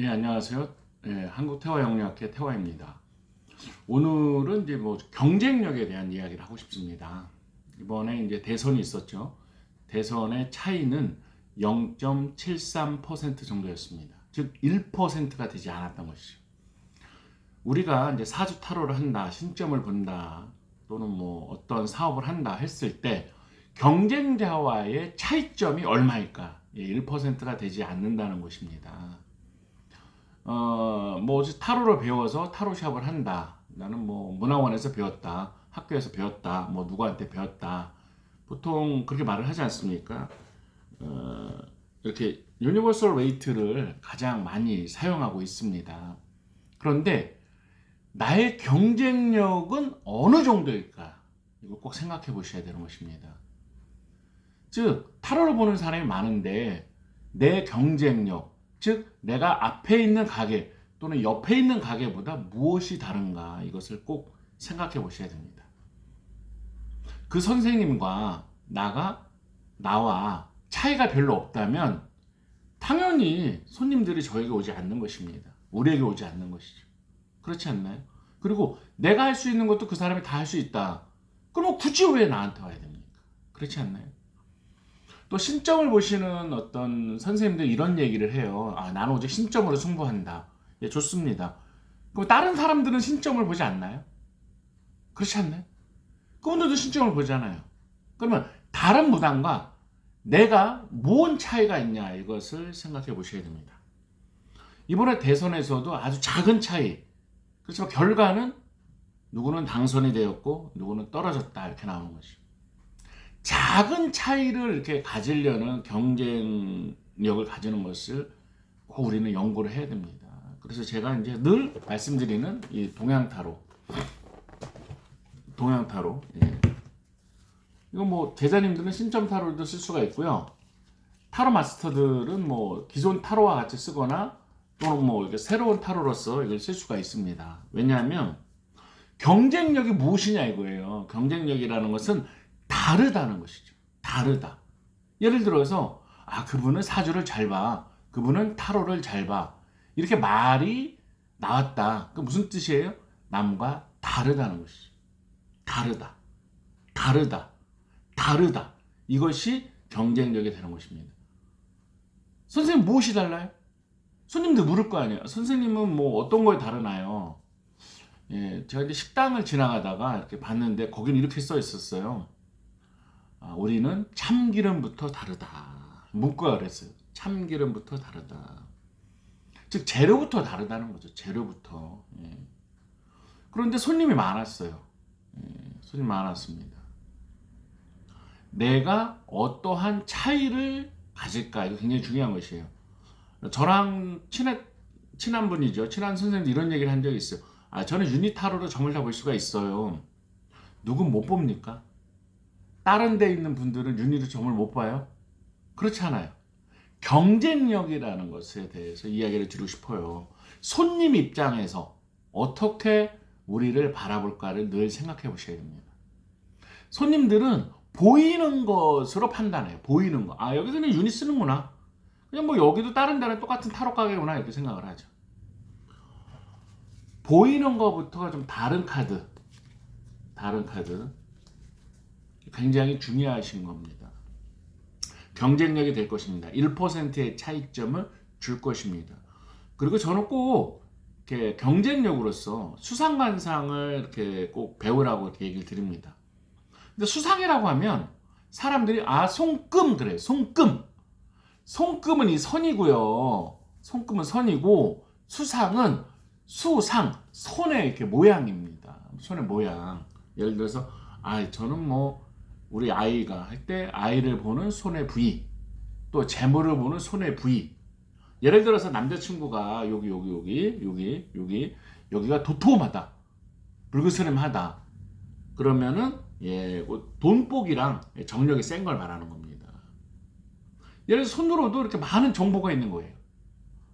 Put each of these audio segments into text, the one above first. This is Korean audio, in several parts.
예, 안녕하세요. 예, 한국태화영리학회 태화입니다. 오늘은 이제 뭐 경쟁력에 대한 이야기를 하고 싶습니다. 이번에 이제 대선이 있었죠. 대선의 차이는 0.73% 정도였습니다. 즉 1%가 되지 않았던 것이죠. 우리가 이제 사주 타로를 한다, 신점을 본다, 또는 뭐 어떤 사업을 한다 했을 때 경쟁자와의 차이점이 얼마일까? 예, 1%가 되지 않는다는 것입니다. 어, 뭐 어제 타로를 배워서 타로 샵을 한다. 나는 뭐 문화원에서 배웠다. 학교에서 배웠다. 뭐 누구한테 배웠다. 보통 그렇게 말을 하지 않습니까? 어, 이렇게 유니버설 웨이트를 가장 많이 사용하고 있습니다. 그런데 나의 경쟁력은 어느 정도일까? 이거 꼭 생각해 보셔야 되는 것입니다. 즉, 타로를 보는 사람이 많은데 내 경쟁력, 즉 내가 앞에 있는 가게 또는 옆에 있는 가게보다 무엇이 다른가 이것을 꼭 생각해 보셔야 됩니다. 그 선생님과 나가 나와 차이가 별로 없다면 당연히 손님들이 저에게 오지 않는 것입니다. 우리에게 오지 않는 것이죠. 그렇지 않나요? 그리고 내가 할 수 있는 것도 그 사람이 다 할 수 있다. 그럼 굳이 왜 나한테 와야 됩니까? 그렇지 않나요? 또 신점을 보시는 어떤 선생님들 이런 얘기를 해요. 아, 나는 오직 신점으로 승부한다. 예, 좋습니다. 그럼 다른 사람들은 신점을 보지 않나요? 그렇지 않나요? 그분들도 신점을 보잖아요. 그러면 다른 무당과 내가 뭔 차이가 있냐 이것을 생각해 보셔야 됩니다. 이번에 대선에서도 아주 작은 차이. 그렇지만 결과는 누구는 당선이 되었고 누구는 떨어졌다 이렇게 나오는 것이죠. 작은 차이를 이렇게 가지려는 경쟁력을 가지는 것을 꼭 우리는 연구를 해야 됩니다. 그래서 제가 이제 늘 말씀드리는 이 동양 타로, 동양 타로, 예. 이거 뭐 제자님들은 신점 타로도 쓸 수가 있고요. 타로 마스터들은 뭐 기존 타로와 같이 쓰거나 또는 뭐 이렇게 새로운 타로로서 이걸 쓸 수가 있습니다. 왜냐하면 경쟁력이 무엇이냐 이거예요. 경쟁력이라는 것은 다르다는 것이죠. 다르다. 예를 들어서 아 그분은 사주를 잘 봐. 그분은 타로를 잘 봐. 이렇게 말이 나왔다. 그 무슨 뜻이에요? 남과 다르다는 것이죠. 다르다. 다르다. 다르다. 이것이 경쟁력이 되는 것입니다. 선생님 무엇이 달라요? 손님들 물을 거 아니에요. 선생님은 뭐 어떤 거에 다르나요? 예, 제가 이제 식당을 지나가다가 이렇게 봤는데 거기는 이렇게 써 있었어요. 아, 우리는 참기름부터 다르다. 문구가 그랬어요. 참기름부터 다르다. 즉 재료부터 다르다는 거죠. 재료부터. 예. 그런데 손님이 많았어요. 예, 손님 이 많았습니다. 내가 어떠한 차이를 가질까 이거 굉장히 중요한 것이에요. 저랑 친해, 친한 분이죠. 친한 선생님도 이런 얘기를 한 적이 있어요. 아, 저는 유니타로로 점을 잡을 수가 있어요. 누군 못 봅니까? 다른 데 있는 분들은 유니로 점을 못 봐요? 그렇지 않아요. 경쟁력이라는 것에 대해서 이야기를 드리고 싶어요. 손님 입장에서 어떻게 우리를 바라볼까를 늘 생각해 보셔야 됩니다. 손님들은 보이는 것으로 판단해요. 보이는 거. 아, 여기서는 유니 쓰는구나. 그냥 뭐 여기도 다른 데는 똑같은 타로 가게구나 이렇게 생각을 하죠. 보이는 것부터가 좀 다른 카드. 다른 카드. 굉장히 중요하신 겁니다. 경쟁력이 될 것입니다. 1%의 차이점을 줄 것입니다. 그리고 저는 꼭 이렇게 경쟁력으로서 수상관상을 이렇게 꼭 배우라고 이렇게 얘기를 드립니다. 근데 수상이라고 하면 사람들이 아 손금 그래 손금 손금은 이 선이고요. 손금은 선이고 수상은 수상 손의 이렇게 모양입니다. 손의 모양. 예를 들어서 아 저는 뭐 우리 아이가 할 때 아이를 보는 손의 부위, 또 재물을 보는 손의 부위. 예를 들어서 남자친구가 여기 여기 여기 여기 여기 여기가 도톰하다, 불그스름하다. 그러면은 예 돈복이랑 정력이 센 걸 말하는 겁니다. 예를 들어 손으로도 이렇게 많은 정보가 있는 거예요.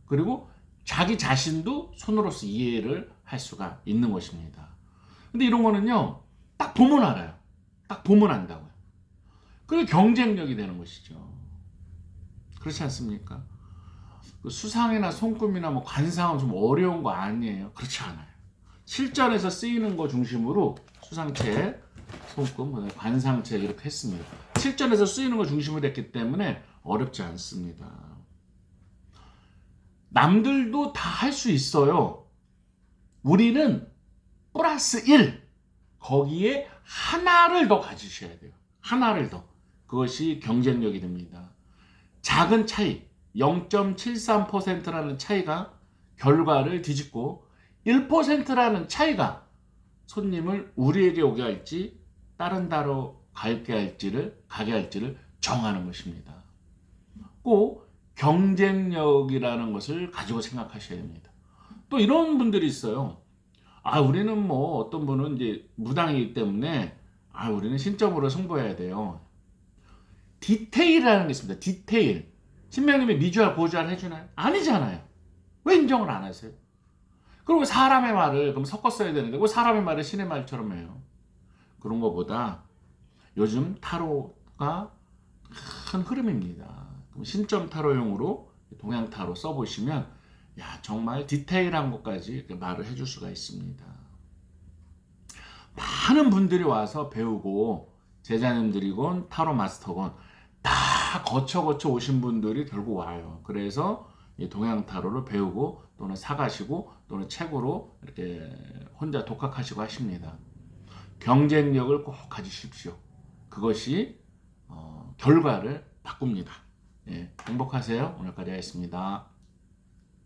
그리고 자기 자신도 손으로서 이해를 할 수가 있는 것입니다. 근데 이런 거는요, 딱 보면 알아요. 딱 보면 안다고요. 그게 경쟁력이 되는 것이죠. 그렇지 않습니까? 그 수상이나 손금이나 뭐 관상은 좀 어려운 거 아니에요. 그렇지 않아요. 실전에서 쓰이는 거 중심으로 수상책, 손금, 관상책 이렇게 했습니다. 실전에서 쓰이는 거 중심으로 했기 때문에 어렵지 않습니다. 남들도 다 할 수 있어요. 우리는 플러스 1 거기에 하나를 더 가지셔야 돼요. 하나를 더. 그것이 경쟁력이 됩니다. 작은 차이 0.73%라는 차이가 결과를 뒤집고 1%라는 차이가 손님을 우리에게 오게 할지 다른 다로 갈게 할지를 가게 할지를 정하는 것입니다. 꼭 경쟁력이라는 것을 가지고 생각하셔야 됩니다. 또 이런 분들이 있어요. 아, 우리는 뭐 어떤 분은 이제 무당이기 때문에 아, 우리는 신점으로 승부해야 돼요. 디테일이라는 게 있습니다. 디테일. 신명님이 미주알 고주알 해주나요? 아니잖아요. 왜 인정을 안 하세요? 그리고 사람의 말을 그럼 섞어 써야 되는데 왜 사람의 말을 신의 말처럼 해요? 그런 것보다 요즘 타로가 큰 흐름입니다. 그럼 신점 타로용으로 동양 타로 써보시면 야 정말 디테일한 것까지 말을 해줄 수가 있습니다. 많은 분들이 와서 배우고 제자님들이건 타로 마스터건 다 거쳐 거쳐 오신 분들이 결국 와요. 그래서 이 동양 타로를 배우고 또는 사가시고 또는 책으로 이렇게 혼자 독학하시고 하십니다. 경쟁력을 꼭 가지십시오. 그것이 어, 결과를 바꿉니다. 예, 행복하세요. 오늘까지 하겠습니다.